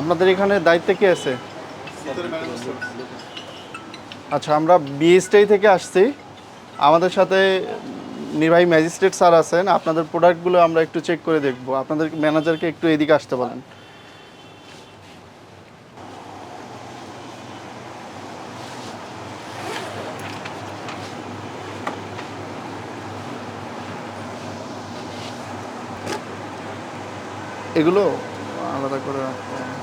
আপনাদের এখানে দায়িত্বে কে আছে? আচ্ছা আমরা বিএসটাই থেকে আসছি। আমাদের সাথে নির্বাহী ম্যাজিস্ট্রেট স্যার আছেন। আপনাদের প্রোডাক্টগুলো আমরা একটু চেক করে দেখব। আপনাদের ম্যানেজারকে একটু এদিকে আসতে বলেন। এগুলো আলাদা করে রাখতে হবে।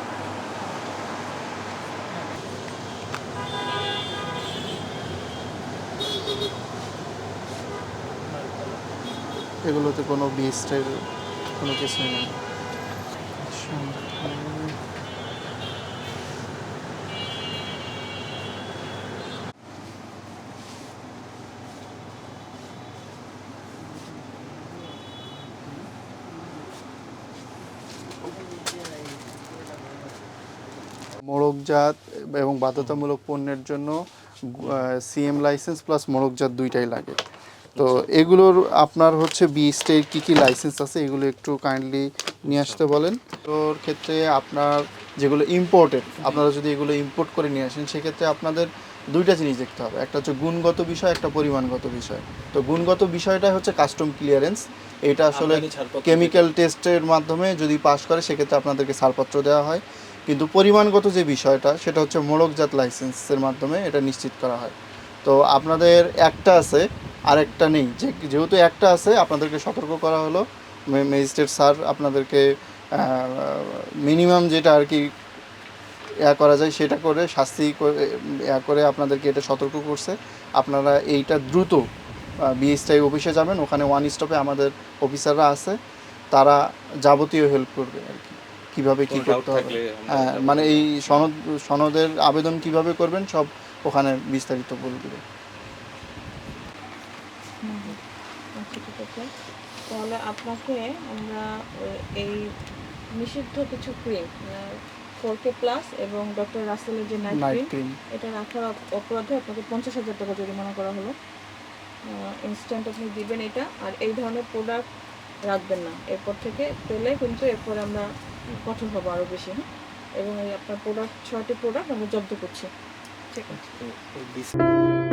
এগুলোতে কোনো বিস্টের কোনো কিছুই নেই মোড়কজাত এবং বাধ্যতামূলক পণ্যের জন্য সিএম লাইসেন্স প্লাস মোড়কজাত দুইটাই লাগে। তো এগুলোর আপনার হচ্ছে বি স্টের কী কী লাইসেন্স আছে এগুলো একটু কাইন্ডলি নিয়ে আসতে বলেন। তোর ক্ষেত্রে আপনার যেগুলো ইম্পোর্টেড আপনারা যদি এগুলো ইম্পোর্ট করে নিয়ে আসেন সেক্ষেত্রে আপনাদের দুইটা জিনিস দেখতে হবে। একটা হচ্ছে গুণগত বিষয় একটা পরিমাণগত বিষয়। তো গুণগত বিষয়টা হচ্ছে কাস্টম ক্লিয়ারেন্স এটা আসলে কেমিক্যাল টেস্টের মাধ্যমে যদি পাশ করে সেক্ষেত্রে আপনাদেরকে ছাড়পত্র দেওয়া হয়। কিন্তু পরিমাণগত যে বিষয়টা, সেটা হচ্ছে মোড়কজাত লাইসেন্সের মাধ্যমে এটা নিশ্চিত করা হয়। তো আপনাদের একটা আছে, আরেকটা নেই। যে, যেহেতু একটা আছে, আপনাদেরকে সতর্ক করা হলো। ম্যাজিস্ট্রেট স্যার আপনাদেরকে মিনিমাম যেটা আর কি ইয়া করা যায়, সেটা করে, শাস্তি ইয়া করে আপনাদেরকে এটা সতর্ক করছে। আপনারা এইটা দ্রুত বিএসটাই অফিসে যাবেন। ওখানে ওয়ান স্টপে আমাদের অফিসাররা আছে। তারা যাবতীয় হেল্প করবে আর কি। কীভাবে কী করতে হবে? হ্যাঁ মানে এই সনদ সনদের আবেদন কীভাবে করবেন সব ওখানে বিস্তারিত বলে দেবে। আচ্ছা ঠিক আছে তাহলে আপনাকে আমরা এই নিষিদ্ধ কিছু ক্রিম ফোর কে প্লাস এবং ডক্টর রাসেলের যে নাইট ক্রিম এটা রাখার অপরাধে আপনাকে পঞ্চাশ হাজার টাকা জরিমানা করা হলো। ইনস্ট্যান্ট আপনি দিবেন এটা আর এই ধরনের প্রোডাক্ট রাখবেন না। এরপর থেকে পেলে কিন্তু এরপরে আমরা কঠোর হব আরও বেশি হ্যাঁ? এবং এই আপনার প্রোডাক্ট ছয়টি প্রোডাক্ট আমরা জব্দ করছি। ঠিক আছে।